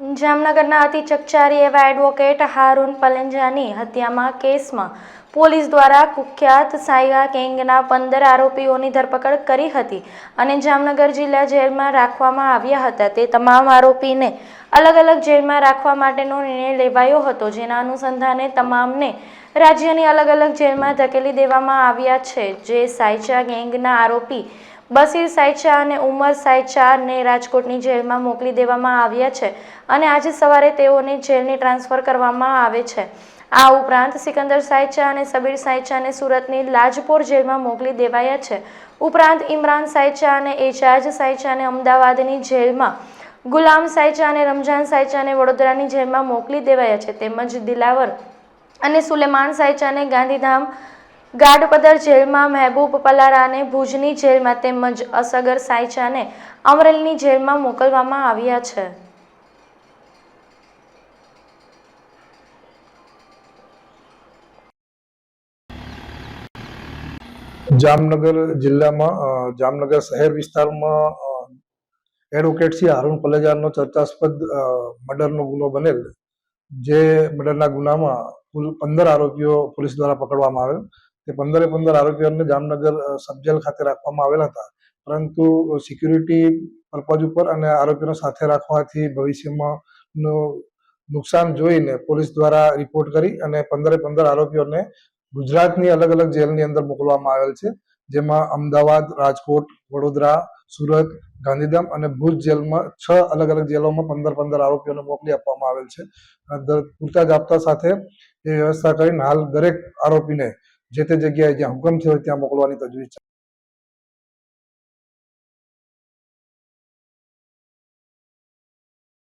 જામનગરના અતિ ચકચારી એવા એડવોકેટ હારૂન પલેંજાની હત્યામાં કેસમાં પોલીસ દ્વારા કુખ્યાત સાયગા ગેંગના પંદર આરોપીઓની ધરપકડ કરી હતી અને જામનગર જિલ્લા જેલમાં રાખવામાં આવ્યા હતા. તે તમામ આરોપીને અલગ અલગ જેલમાં રાખવા માટેનો નિર્ણય લેવાયો હતો, જેના અનુસંધાને તમામને રાજ્યની અલગ અલગ જેલમાં ધકેલી દેવામાં આવ્યા છે. જે સાયચા ગેંગના આરોપી બસીર સાયચા અને ઉમર સાયચાને રાજકોટની જેલમાં મોકલી દેવામાં આવ્યા છે અને આજે સવારે તેઓને જેલની ટ્રાન્સફર કરવામાં આવે છે. આ ઉપરાંત સિકંદર સાયચા અને સબીર સાયચાને સુરતની લાજપોર જેલમાં મોકલી દેવાયા છે. ઉપરાંત ઇમરાન સાયચા અને એજાજ સાયચાને અમદાવાદની જેલમાં ગુલામ સાયચા અને રમઝાન સાયચાને વડોદરાની જેલમાં મોકલી દેવાયા છે. તેમજ દિલાવર અને સુલેમાન સાયચાને ગાંધીધામ ગાઢપદર જેલમાં મહેબૂબ પલારાને ભુજની જેલમાં તેમજ અસગર સાયચાને અમરેલીની જેલમાં મોકલવામાં આવ્યા છે. જામનગર જિલ્લામાં જામનગર શહેર વિસ્તારમાં એડવોકેટ શ્રી હારૂન પલેજારનો ચર્ચાસ્પદ મર્ડરનો ગુનો બનેલ, જે મર્ડરના ગુનામાં પંદર આરોપીઓ પોલીસ દ્વારા પકડવામાં આવેલ. તે પંદરે પંદર આરોપીઓને જામનગર સબજેલ ખાતે રાખવામાં આવેલા હતા. પરંતુ સિક્યુરિટી પર્પઝ ઉપર અને આરોપીઓને સાથે રાખવાથી ભવિષ્યમાં નુકસાન જોઈને પોલીસ દ્વારા રિપોર્ટ કરી અને પંદરે પંદર આરોપીઓને ગુજરાતની અલગ અલગ જેલની અંદર મોકલવામાં આવેલ છે. જેમાં અમદાવાદ, રાજકોટ, વડોદરા, સુરત, ગાંધીધામ અને ભુજ જેલમાં છ અલગ અલગ જેલોમાં પંદર પંદર આરોપીઓને મોકલી આપવામાં આવેલ છે. પૂરતા જ જાપ્તા સાથે એ વ્યવસ્થા કરીને હાલ દરેક આરોપીને જે તે જગ્યાએ જ્યાં હુકમ થયો ત્યાં મોકલવાની તજવીજ